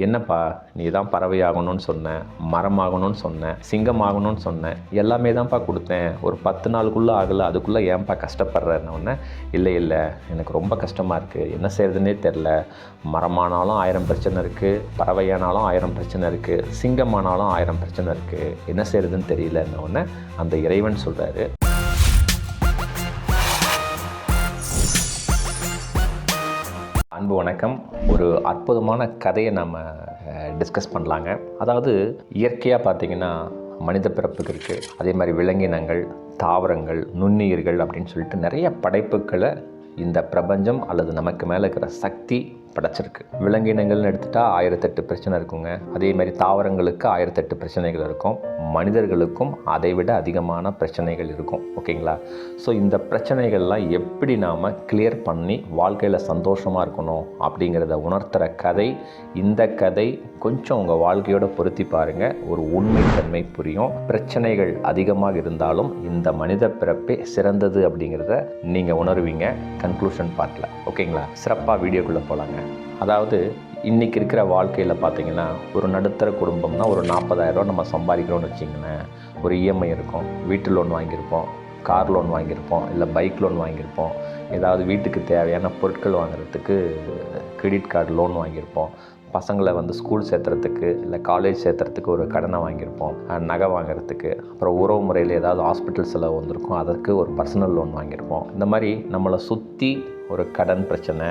என்னப்பா நீ தான் பறவையாகணும்னு சொன்னேன் மரமாகணும்னு சொன்னேன் சிங்கம் சொன்னேன் எல்லாமே தான்ப்பா கொடுத்தேன். ஒரு பத்து நாளுக்குள்ளே ஆகலை அதுக்குள்ளே ஏன்ப்பா கஷ்டப்படுறேன்னு ஒன்று இல்லை இல்லை எனக்கு ரொம்ப கஷ்டமாக இருக்குது என்ன செய்கிறதுனே தெரில மரமானாலும் ஆயிரம் பிரச்சனை இருக்குது பறவையானாலும் ஆயிரம் பிரச்சனை இருக்குது சிங்கமானாலும் ஆயிரம் பிரச்சனை இருக்குது என்ன செய்கிறதுன்னு தெரியலன்ன ஒன்று அந்த இறைவன் சொல்கிறாரு அன்பு வணக்கம். ஒரு அற்புதமான கதையை நம்ம டிஸ்கஸ் பண்ணலாங்க. அதாவது இயற்கையாக பார்த்திங்கன்னா மனித பிறப்புக்கு இருக்குது அதே மாதிரி விலங்கினங்கள் தாவரங்கள் நுண்ணுயிர்கள் அப்படின்னு சொல்லிட்டு நிறைய படைப்புகளை இந்த பிரபஞ்சம் அல்லது நமக்கு மேலே இருக்கிற சக்தி படைச்சிருக்கு. விலங்கினங்கள்னு எடுத்துட்டால் ஆயிரத்தெட்டு பிரச்சனை இருக்குங்க. அதே மாதிரி தாவரங்களுக்கு ஆயிரத்தெட்டு பிரச்சனைகள் இருக்கும். மனிதர்களுக்கும் அதை விட அதிகமான பிரச்சனைகள் இருக்கும். ஓகேங்களா? ஸோ இந்த பிரச்சனைகள்லாம் எப்படி நாம் கிளியர் பண்ணி வாழ்க்கையில் சந்தோஷமாக இருக்கணும் அப்படிங்கிறத உணர்த்துகிற கதை இந்த கதை கொஞ்சம் உங்கள் வாழ்க்கையோட பொருத்தி பாருங்கள் ஒரு உண்மைத்தன்மை புரியும். பிரச்சனைகள் அதிகமாக இருந்தாலும் இந்த மனித பிறப்பே சிறந்தது அப்படிங்கிறத நீங்கள் உணர்வீங்க. கன்க்ளூஷன் பார்ட்டில் ஓகேங்களா? சிறப்பாக வீடியோக்குள்ளே போகலாங்க அதாவது இன்றைக்கி இருக்கிற வாழ்க்கையில் பார்த்தீங்கன்னா ஒரு நடுத்தர குடும்பம்னா ஒரு நாற்பதாயிரரூவா நம்ம சம்பாதிக்கிறோம்னு வச்சிங்களேன் ஒரு இஎம்ஐ இருக்கும். வீட்டு லோன் வாங்கியிருப்போம். கார் லோன் வாங்கியிருப்போம். இல்லை பைக் லோன் வாங்கியிருப்போம். ஏதாவது வீட்டுக்கு தேவையான பொருட்கள் வாங்குறதுக்கு கிரெடிட் கார்டு லோன் வாங்கியிருப்போம். பசங்களை வந்து ஸ்கூல் சேர்த்துறதுக்கு இல்லை காலேஜ் சேர்த்துறதுக்கு ஒரு கடனை வாங்கியிருப்போம். நகை வாங்குறதுக்கு அப்புறம் உறவு முறையில் ஏதாவது ஹாஸ்பிட்டல் செலவு வந்திருக்கும். அதற்கு ஒரு பர்சனல் லோன் வாங்கியிருப்போம். இந்த மாதிரி நம்மளை சுற்றி ஒரு கடன் பிரச்சனை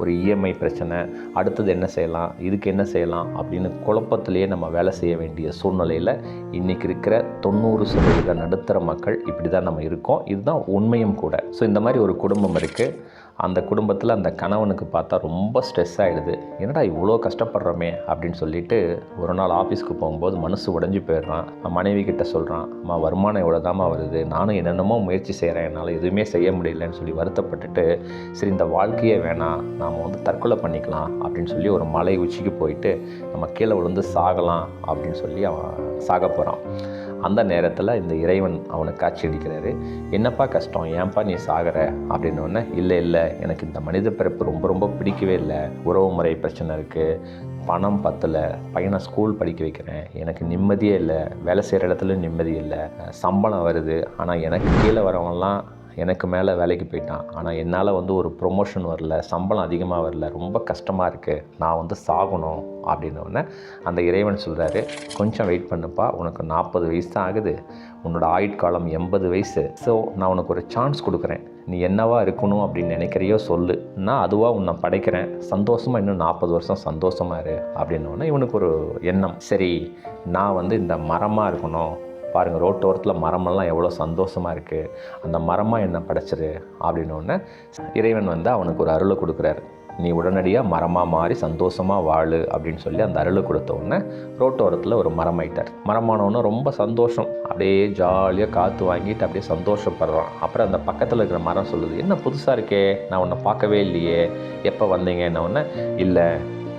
ஒரு இஎம்ஐ பிரச்சனை அடுத்தது என்ன செய்யலாம் இதுக்கு என்ன செய்யலாம் அப்படின்னு குழப்பத்திலேயே நம்ம வேலை செய்ய வேண்டிய சூழ்நிலையில் இன்றைக்கி இருக்கிற தொண்ணூறு சதவீத நடுத்தர மக்கள் இப்படி தான் நம்ம இருக்கோம். இதுதான் உண்மையும் கூட. ஸோ இந்த மாதிரி ஒரு குடும்பம் இருக்குது அந்த குடும்பத்தில் அந்த கணவனுக்கு பார்த்தா ரொம்ப ஸ்ட்ரெஸ் ஆகிடுது என்னடா இவ்வளோ கஷ்டப்படுறோமே அப்படின்னு சொல்லிட்டு ஒரு நாள் ஆஃபீஸ்க்கு போகும்போது மனசு உடஞ்சி போயிடுறான். மனைவி கிட்ட சொல்கிறான் அம்மா வருமானம் இவ்வளோ தாம்மா வருது? நானும் என்னென்னமோ முயற்சி செய்கிறேன் என்னால் எதுவுமே செய்ய முடியலன்னு சொல்லி வருத்தப்பட்டுட்டு சரி இந்த வாழ்க்கையே வேணாம் நாம் வந்து தற்கொலை பண்ணிக்கலாம் அப்படின்னு சொல்லி ஒரு மலை உச்சிக்கு போயிட்டு நம்ம கீழே விழுந்து சாகலாம் அப்படின்னு சொல்லி அவன் சாக போகிறான் அந்த நேரத்தில் இந்த இறைவன் அவனுக்கு காட்சி அடிக்கிறாரு. என்னப்பா கஷ்டம்? ஏன்பா நீ சாகிற? அப்படின்னு உடனே இல்லை இல்லை எனக்கு இந்த மனித பிறப்பு ரொம்ப ரொம்ப பிடிக்கவே இல்லை. உறவு முறை பிரச்சனை இருக்குது பணம் பத்தலை. பையனை ஸ்கூல் படிக்க வைக்கிறேன். எனக்கு நிம்மதியே இல்லை. வேலை செய்கிற இடத்துல நிம்மதி இல்லை. சம்பளம் வருது. ஆனால் எனக்கு கீழே வரவன்லாம் எனக்கு மேலே வேலைக்கு போயிட்டான். ஆனால் என்னால் வந்து ஒரு ப்ரொமோஷன் வரல சம்பளம் அதிகமாக வரல ரொம்ப கஷ்டமாக இருக்குது நான் வந்து சாகணும் அப்படின்னோடனே அந்த இறைவன் சொல்கிறாரு கொஞ்சம் வெயிட் பண்ணுப்பா உனக்கு நாற்பது வயசு தான் ஆகுது. உன்னோட ஆயுட்காலம் எண்பது வயசு. ஸோ நான் உனக்கு ஒரு சான்ஸ் கொடுக்குறேன். நீ என்னவா இருக்கணும் அப்படின்னு நினைக்கிறியோ சொல்லு. நான் அதுவாக உன்னை படைக்கிறேன். சந்தோஷமாக இன்னும் நாற்பது வருஷம் சந்தோஷமாக இரு. அப்படின்னோடனே இவனுக்கு ஒரு எண்ணம். சரி நான் வந்து இந்த மரமாக இருக்கணும். பாருங்கள் ரோட்டோரத்தில் மரமெல்லாம் எவ்வளோ சந்தோஷமாக இருக்குது அந்த மரமாக என்ன படைச்சிரு அப்படின்னோடனே இறைவன் வந்து அவனுக்கு ஒரு அருளை கொடுக்குறாரு. நீ உடனடியாக மரமாக மாறி சந்தோஷமாக வாழு அப்படின்னு சொல்லி அந்த அருளை கொடுத்த உடனே ரோட்டோரத்தில் ஒரு மரம் ஆயிட்டார் மரமானவொன்னே ரொம்ப சந்தோஷம். அப்படியே ஜாலியாக காற்று வாங்கிட்டு அப்படியே சந்தோஷப்படுறான். அப்புறம் அந்த பக்கத்தில் இருக்கிற மரம் சொல்லுது என்ன புதுசாக இருக்கே? நான் உன்னை பார்க்கவே இல்லையே. எப்போ வந்தீங்கன்ன ஒன்று இல்லை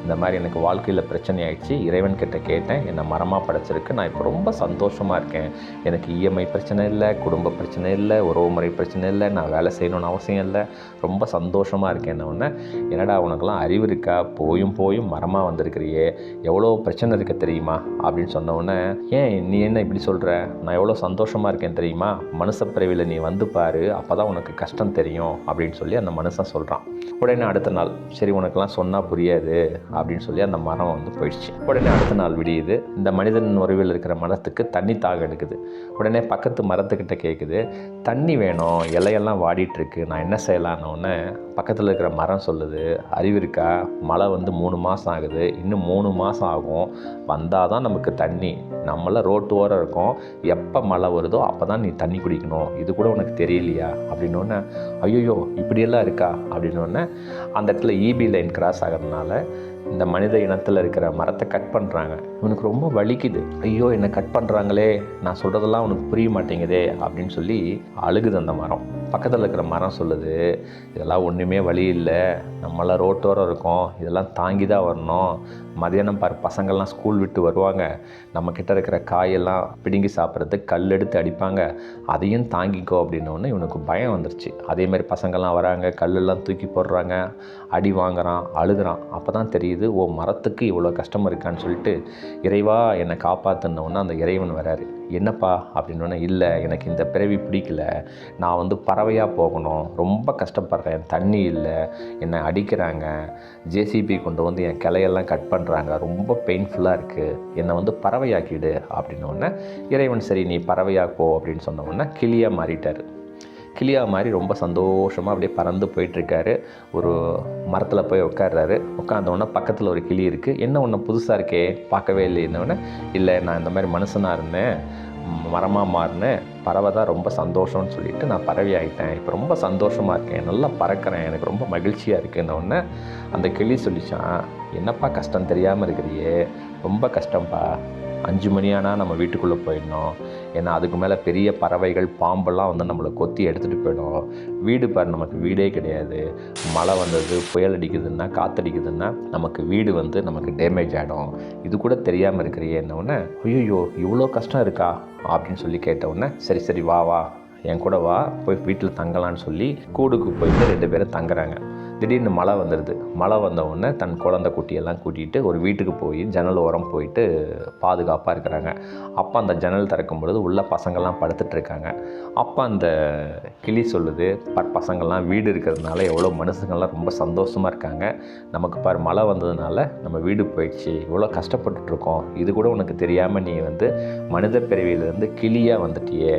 இந்த மாதிரி எனக்கு வாழ்க்கையில் பிரச்சனை ஆயிடுச்சு. இறைவன் கிட்டே கேட்டேன். என்னை மரமாக படைச்சிருக்கு. நான் இப்போ ரொம்ப சந்தோஷமாக இருக்கேன். எனக்கு இஎம்ஐ பிரச்சனை இல்லை குடும்ப பிரச்சனை இல்லை உறவு முறை பிரச்சனை இல்லை நான் வேலை செய்யணும்னு அவசியம் இல்லை. ரொம்ப சந்தோஷமாக இருக்கேன் உடனே என்னடா உனக்கெல்லாம் அறிவு இருக்கா? போயும் போயும் மரமாக வந்திருக்கிறியே. எவ்வளோ பிரச்சனை இருக்க தெரியுமா? அப்படின்னு சொன்ன உடனே ஏன் நீ என்ன இப்படி சொல்கிற நான் எவ்வளோ சந்தோஷமாக இருக்கேன் தெரியுமா? மனுஷ பிறவியில் நீ வந்து பாரு. அப்போ தான் உனக்கு கஷ்டம் தெரியும். அப்படின்னு சொல்லி அந்த மனுஷன் சொல்கிறான் உடனே அடுத்த நாள் சரி உனக்கெல்லாம் சொன்னால் புரியாது. அப்படின்னு சொல்லி அந்த மரம் வந்து போயிடுச்சு. உடனே அடுத்த நாள் விடியுது. இந்த மனிதன் உறவில் இருக்கிற மரத்துக்கு தண்ணி தாக எடுக்குது. உடனே பக்கத்து மரத்துக்கிட்ட கேட்குது தண்ணி வேணும் இலையெல்லாம் வாடிட்டுருக்கு நான் என்ன செய்யலான்னு பக்கத்தில் இருக்கிற மரம் சொல்லுது அறிவு இருக்கா? மழை வந்து மூணு மாதம் ஆகுது இன்னும் மூணு மாதம் ஆகும். வந்தால் தான் நமக்கு தண்ணி. நம்மளாம் ரோட்டு ஓரம் இருக்கோம். எப்போ மழை வருதோ அப்போ தான் நீ தண்ணி குடிக்கணும். இது கூட உனக்கு தெரியலையா? அப்படின்னோடனே ஐயோயோ இப்படியெல்லாம் இருக்கா? அப்படின்னோடனே அந்த இடத்துல இபி லைன் கிராஸ் ஆகிறதுனால இந்த மனித இனத்தில் இருக்கிற மரத்தை கட் பண்ணுறாங்க இவனுக்கு ரொம்ப வலிக்குது. ஐயோ என்னை கட் பண்ணுறாங்களே நான் சொல்கிறதெல்லாம் உனக்கு புரிய மாட்டேங்குதே அப்படின்னு சொல்லி அழுகுது அந்த மரம். பக்கத்தில் இருக்கிற மரம் சொல்லுது இதெல்லாம் ஒன்றுமே வழி இல்லை. நம்மளாம் ரோட்டோரம் இருக்கோம். இதெல்லாம் தாங்கி தான் வரணும். மதியானம் பார் பசங்கள்லாம் ஸ்கூல் விட்டு வருவாங்க. நம்மக்கிட்ட இருக்கிற காயெல்லாம் பிடுங்கி சாப்பிட்றதுக்கு கல் எடுத்து அடிப்பாங்க. அதையும் தாங்கிக்கோ அப்படின்னோடனே இவனுக்கு பயம் வந்துருச்சு. அதே மாதிரி பசங்கள்லாம் வராங்க கல்லெல்லாம் தூக்கி போடுறாங்க அடி வாங்குறான் அழுகிறான். அப்போ தான் தெரியுது ஓ மரத்துக்கு இவ்வளோ கஷ்டம் இருக்கான்னு சொல்லிட்டு இறைவா என்னை காப்பாற்றினோன்னா அந்த இறைவன் வராரு. என்னப்பா? அப்படின்னோடனே இல்லை எனக்கு இந்த பிறவி பிடிக்கல. நான் வந்து பறவையாக போகணும். ரொம்ப கஷ்டப்படுறேன். தண்ணி இல்லை. என்னை அடிக்கிறாங்க. ஜேசிபி கொண்டு வந்து என் கிளையெல்லாம் கட் பண்ணுறாங்க ரொம்ப பெயின்ஃபுல்லாக இருக்குது என்னை வந்து பறவையாக்கிடு அப்படின்னோடனே இறைவன் சரி நீ பறவையாக்கோ அப்படின்னு சொன்ன கிளியாக மாறிட்டார். கிளியா மாதிரி ரொம்ப சந்தோஷமாக அப்படியே பறந்து போயிட்டுருக்காரு. ஒரு மரத்தில் போய் உட்காடுறாரு உட்காந்தோடனே பக்கத்தில் ஒரு கிளி இருக்குது என்ன ஒன்று புதுசாக இருக்கே? பார்க்கவே இல்லை இல்லை நான் இந்த மாதிரி மனுஷனாக இருந்தேன். மரமாக மாறினேன். பறவை தான் ரொம்ப சந்தோஷம்னு சொல்லிட்டு நான் பறவை ஆகிட்டேன் இப்போ ரொம்ப சந்தோஷமாக இருக்கேன். நல்லா பறக்கிறேன். எனக்கு ரொம்ப மகிழ்ச்சியாக இருக்குன்னொடனே அந்த கிளி சொல்லிச்சான். என்னப்பா கஷ்டம் தெரியாமல் இருக்கிறியே? ரொம்ப கஷ்டம்ப்பா அஞ்சு மணி ஆனால் நம்ம வீட்டுக்குள்ளே போயிடணும். ஏன்னா அதுக்கு மேலே பெரிய பறவைகள் பாம்பெல்லாம் வந்து நம்மளை கொத்தி எடுத்துகிட்டு போயிடும். வீடு பாரு நமக்கு வீடே கிடையாது. மழை வந்தது புயல் அடிக்குதுன்னா காற்றடிக்குதுன்னா நமக்கு வீடு வந்து நமக்கு டேமேஜ் ஆகிடும் இது கூட தெரியாமல் இருக்கிறியே என்னவுடனே ஐயோ இவ்வளோ கஷ்டம் இருக்கா? அப்படின்னு சொல்லி கேட்டவுடனே சரி சரி வா வா. என் கூட வா. போய் வீட்டில் தங்கலான்னு சொல்லி கூடுக்கு போயிட்டு ரெண்டு பேரும் தங்குறாங்க. திடீர்னு மழை வந்துடுது மழை வந்த உடனே தன் குழந்தை குட்டியெல்லாம் கூட்டிகிட்டு ஒரு வீட்டுக்கு போய் ஜன்னல் ஓரம் போயிட்டு பாதுகாப்பாக இருக்கிறாங்க. அப்போ அந்த ஜன்னல் திறக்கும் பொழுது உள்ள பசங்கள்லாம் படுத்துட்ருக்காங்க அப்போ அந்த கிளி சொல்லுது பார் பசங்கள்லாம் வீடு இருக்கிறதுனால எவ்வளோ மனுஷங்கள்லாம் ரொம்ப சந்தோஷமாக இருக்காங்க. நமக்கு பார் மழை வந்ததுனால நம்ம வீடு போயிடுச்சு. இவ்வளோ கஷ்டப்பட்டுட்ருக்கோம் இது கூட உனக்கு தெரியாமல் நீ வந்து மனித பிறவியிலேருந்து கிளியாக வந்துட்டியே.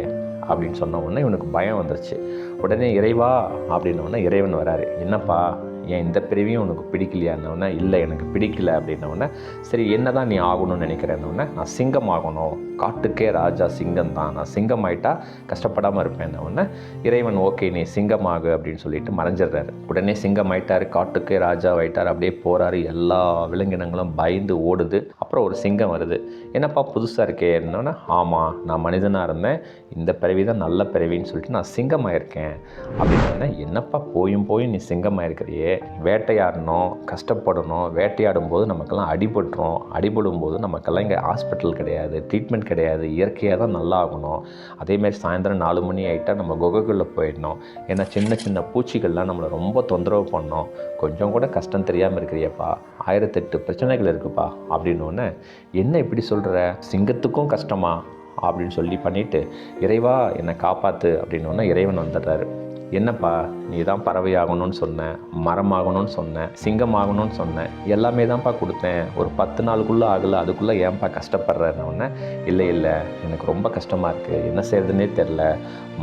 அப்படின்னு சொன்ன உடனே இவனுக்கு பயம் வந்துருச்சு. உடனே இறைவா அப்படின்ன உடனே இறைவன் வராரு. என்னப்பா? ஏன் இந்த பிரிவையும் உனக்கு பிடிக்கலையான்னொடனே இல்லை எனக்கு பிடிக்கல அப்படின்னோடனே சரி என்ன தான் நீ ஆகணும்னு நினைக்கிறேன்னொடனே நான் சிங்கம் ஆகணும் காட்டுக்கே ராஜா சிங்கம் தான் நான் சிங்கம் ஆயிட்டா கஷ்டப்படாமல் இருப்பேன்னொடனே இறைவன் ஓகே நீ சிங்கம் ஆகு அப்படின்னு சொல்லிட்டு மறைஞ்சிடுறாரு. உடனே சிங்கம் ஆயிட்டாரு காட்டுக்கே ராஜா ஆயிட்டார் அப்படியே போகிறாரு எல்லா விலங்கினங்களும் பயந்து ஓடுது. அப்புறம் ஒரு சிங்கம் வருது. என்னப்பா புதுசாக இருக்கே என்னன்னா ஆமாம் நான் மனிதனாக இருந்தேன். இந்த பிறவி தான் நல்ல பிறவின்னு சொல்லிட்டு நான் சிங்கமாயிருக்கேன். அப்படின்னு என்னப்பா போயும் போயும் நீ சிங்கமாயிருக்கிறியே? வேட்டையாடணும் கஷ்டப்படணும் வேட்டையாடும் போது நமக்கெல்லாம் அடிபட்டுரும். அடிபடும் போது நமக்கெல்லாம் இங்கே ஹாஸ்பிட்டல் கிடையாது ட்ரீட்மெண்ட் கிடையாது. இயற்கையாக தான் நல்லா ஆகணும் அதேமாதிரி சாயந்தரம் நாலு மணி ஆகிட்டால் நம்ம குகைக்குள்ளே போயிடணும். ஏன்னா சின்ன சின்ன பூச்சிகள்லாம் நம்மளை ரொம்ப தொந்தரவு பண்ணோம். கொஞ்சம் கூட கஷ்டம் தெரியாமல் இருக்கிறியப்பா. ஆயிரத்தெட்டு பிரச்சனைகள் இருக்குப்பா அப்படின்னு என்ன இப்படி சொல்கிற சிங்கத்துக்கும் கஷ்டமா? அப்படின்னு சொல்லி பண்ணிவிட்டு இறைவா என்னை காப்பாற்று அப்படின்னு இறைவன் வந்துடுறாரு. என்னப்பா நீ தான் பறவை சொன்னேன் மரமாகணும்னு சொன்னேன் சிங்கமாகணும்னு சிங்கம் சொன்னேன் எல்லாமே தான்ப்பா கொடுத்தேன். ஒரு பத்து நாளுக்குள்ளே ஆகலை அதுக்குள்ளே ஏன்ப்பா கஷ்டப்படுறேன்னு இல்லை இல்லை எனக்கு ரொம்ப கஷ்டமாக இருக்குது என்ன செய்யறதுனே தெரில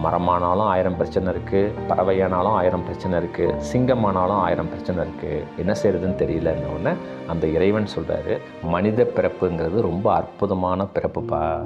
மரமானாலும் ஆயிரம் பிரச்சனை இருக்குது பறவையானாலும் ஆயிரம் பிரச்சனை இருக்குது சிங்கமானாலும் ஆயிரம் பிரச்சனை இருக்குது என்ன செய்யறதுன்னு தெரியலன்னு அந்த இறைவன் சொல்கிறாரு மனித பிறப்புங்கிறது ரொம்ப அற்புதமான பிறப்புப்பா.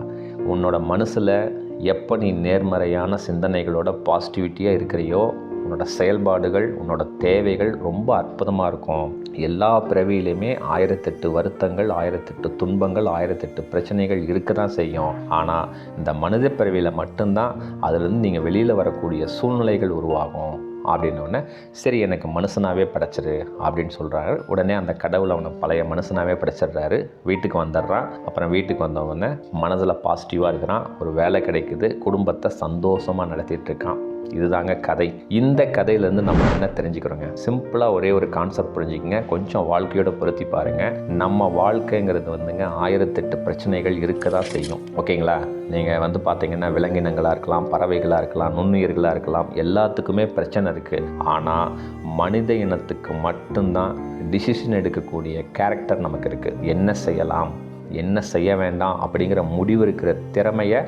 உன்னோட மனசில் எப்போ நீ நேர்மறையான சிந்தனைகளோட பாசிட்டிவிட்டியாக இருக்கிறியோ உன்னோட செயல்பாடுகள் உன்னோட தேவைகள் ரொம்ப அற்புதமாக இருக்கும். எல்லா பிறவியிலையுமே ஆயிரத்தெட்டு வருத்தங்கள் ஆயிரத்தெட்டு துன்பங்கள் ஆயிரத்தெட்டு பிரச்சனைகள் இருக்க தான் செய்யும். ஆனால் இந்த மனித பிறவியில் மட்டும்தான் அதுலேருந்து நீங்கள் வெளியில் வரக்கூடிய சூழ்நிலைகள் உருவாகும். அப்படின்னோடனே சரி எனக்கு மனுஷனாகவே படைச்சிரு அப்படின்னு சொல்கிறாரு உடனே அந்த கடவுள் அவனை பழைய மனுஷனாகவே படைச்சிடுறாரு. வீட்டுக்கு வந்துடுறான். அப்புறம் வீட்டுக்கு வந்தவொடனே மனதில் பாசிட்டிவாக இருக்கிறான். ஒரு வேலை கிடைக்குது. குடும்பத்தை சந்தோஷமாக நடத்திட்டு இருக்கான். இதுதாங்க கதை. இந்த கதையிலேருந்து நம்ம என்ன தெரிஞ்சுக்கிறோங்க? சிம்பிளாக ஒரே ஒரு கான்செப்ட் புரிஞ்சுக்கங்க. கொஞ்சம் வாழ்க்கையோட பொருத்தி பாருங்கள் நம்ம வாழ்க்கைங்கிறது வந்துங்க ஆயிரத்தெட்டு பிரச்சனைகள் இருக்க தான் செய்யும். ஓகேங்களா? நீங்கள் வந்து பார்த்தீங்கன்னா விலங்கினங்களாக இருக்கலாம் பறவைகளாக இருக்கலாம் நுண்ணுயிர்களாக இருக்கலாம் எல்லாத்துக்குமே பிரச்சனை இருக்குது ஆனால் மனித இனத்துக்கு மட்டும்தான் டிசிஷன் எடுக்கக்கூடிய கேரக்டர் நமக்கு இருக்குது என்ன செய்யலாம்? என்ன செய்ய வேண்டாம் அப்படிங்கிற முடிவு இருக்கிற திறமையை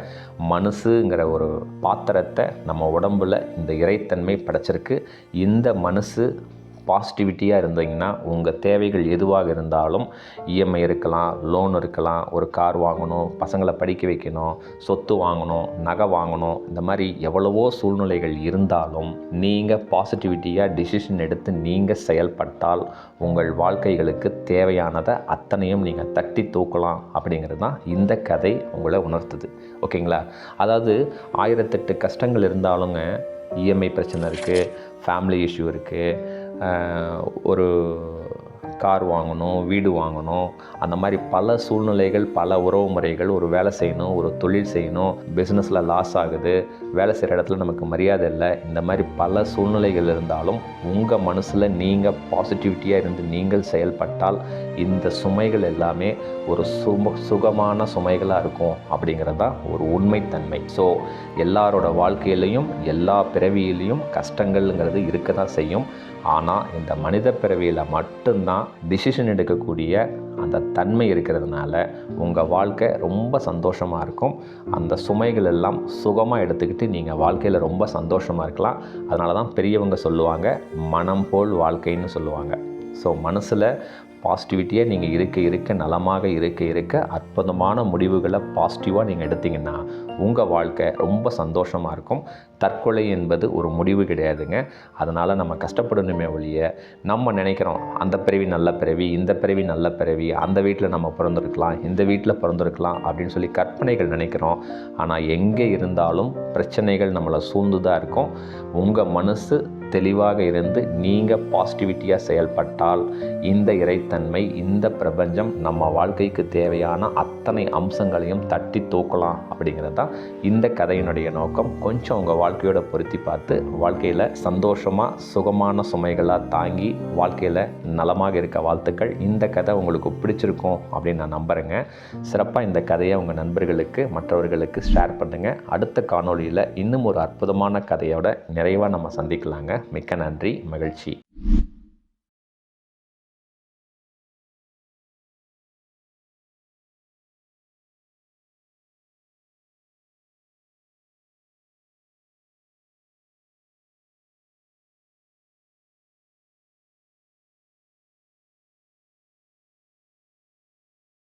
மனசுங்கிற ஒரு பாத்திரத்தை நம்ம உடம்பில் இந்த இறைத்தன்மை படைச்சிருக்கு. இந்த மனசு பாசிட்டிவிட்டியாக இருந்தீங்கன்னா உங்கள் தேவைகள் எதுவாக இருந்தாலும் இஎம்ஐ இருக்கலாம் லோன் இருக்கலாம் ஒரு கார் வாங்கணும் பசங்களை படிக்க வைக்கணும் சொத்து வாங்கணும் நகை வாங்கணும் இந்த மாதிரி எவ்வளவோ சூழ்நிலைகள் இருந்தாலும் நீங்கள் பாசிட்டிவிட்டியாக டிசிஷன் எடுத்து நீங்கள் செயல்பட்டால் உங்கள் வாழ்க்கைகளுக்கு தேவையானதை அத்தனையும் நீங்கள் தட்டி தூக்கலாம் அப்படிங்கிறது தான் இந்த கதை உங்களை உணர்த்துது. ஓகேங்களா? அதாவது ஆயிரத்தெட்டு கஷ்டங்கள் இருந்தாலுங்க இஎம்ஐ பிரச்சனை இருக்குது ஃபேமிலி இஷ்யூ இருக்குது ஒரு கார் வாங்கணும் வீடு வாங்கணும் அந்த மாதிரி பல சூழ்நிலைகள் பல உறவு முறைகள் ஒரு வேலை செய்யணும் ஒரு தொழில் செய்யணும் பிஸ்னஸில் லாஸ் ஆகுது வேலை செய்கிற இடத்துல நமக்கு மரியாதை இல்லை இந்த மாதிரி பல சூழ்நிலைகள் இருந்தாலும் உங்கள் மனசில் நீங்கள் பாசிட்டிவிட்டியாக இருந்து நீங்கள் செயல்பட்டால் இந்த சுமைகள் எல்லாமே ஒரு சும சுகமான சுமைகளாக இருக்கும் அப்படிங்கிறது தான் ஒரு உண்மைத்தன்மை. ஸோ எல்லாரோட வாழ்க்கையிலையும் எல்லா பிறவியிலையும் கஷ்டங்கள்ங்கிறது இருக்க தான் செய்யும். ஆனால் இந்த மனித பிறவியில் மட்டும்தான் டிசிஷன் எடுக்கக்கூடிய அந்த தன்மை இருக்கிறதுனால உங்கள் வாழ்க்கை ரொம்ப சந்தோஷமாக இருக்கும். அந்த சுமைகள் எல்லாம் சுகமாக எடுத்துக்கிட்டு நீங்கள் வாழ்க்கையில் ரொம்ப சந்தோஷமாக இருக்கலாம். அதனால தான் பெரியவங்க சொல்லுவாங்க மனம் போல் வாழ்க்கைன்னு சொல்லுவாங்க. ஸோ மனசில் பாசிட்டிவிட்டியாக நீங்கள் இருக்க இருக்க நலமாக இருக்க இருக்க அற்புதமான முடிவுகளை பாசிட்டிவாக நீங்கள் எடுத்தீங்கன்னா உங்கள் வாழ்க்கை ரொம்ப சந்தோஷமாக இருக்கும். தற்கொலை என்பது ஒரு முடிவு கிடையாதுங்க. அதனால் நம்ம கஷ்டப்படணுமே ஒழிய நம்ம நினைக்கிறோம் அந்த பிறவி நல்ல பிறவி இந்த பிறவி நல்ல பிறவி அந்த வீட்டில் நம்ம பிறந்திருக்கலாம் இந்த வீட்டில் பிறந்திருக்கலாம் அப்படின்னு சொல்லி கற்பனைகள் நினைக்கிறோம். ஆனால் எங்கே இருந்தாலும் பிரச்சனைகள் நம்மளை சூழ்ந்து தான் இருக்கும். உங்கள் மனசு தெளிவாக இருந்து நீங்கள் பாசிட்டிவிட்டியாக செயல்பட்டால் இந்த இறைத்தன்மை இந்த பிரபஞ்சம் நம்ம வாழ்க்கைக்கு தேவையான அத்தனை அம்சங்களையும் தட்டி தூக்கலாம் அப்படிங்கிறது தான் இந்த கதையினுடைய நோக்கம். கொஞ்சம் உங்கள் வாழ்க்கையோட பொருத்தி பார்த்து வாழ்க்கையில் சந்தோஷமாக சுகமான சுமைகளாக தாங்கி வாழ்க்கையில் நலமாக இருக்க வாழ்த்துக்கள். இந்த கதை உங்களுக்கு பிடிச்சிருக்கும் அப்படின்னு நான் நம்புகிறேங்க சிறப்பாக இந்த கதையை உங்கள் நண்பர்களுக்கு மற்றவர்களுக்கு ஷேர் பண்ணுங்கள் அடுத்த காணொளியில் இன்னும் ஒரு அற்புதமான கதையோட நிறைவாக நம்ம சந்திக்கலாங்க. மிக்க நன்றி மகிழ்ச்சி.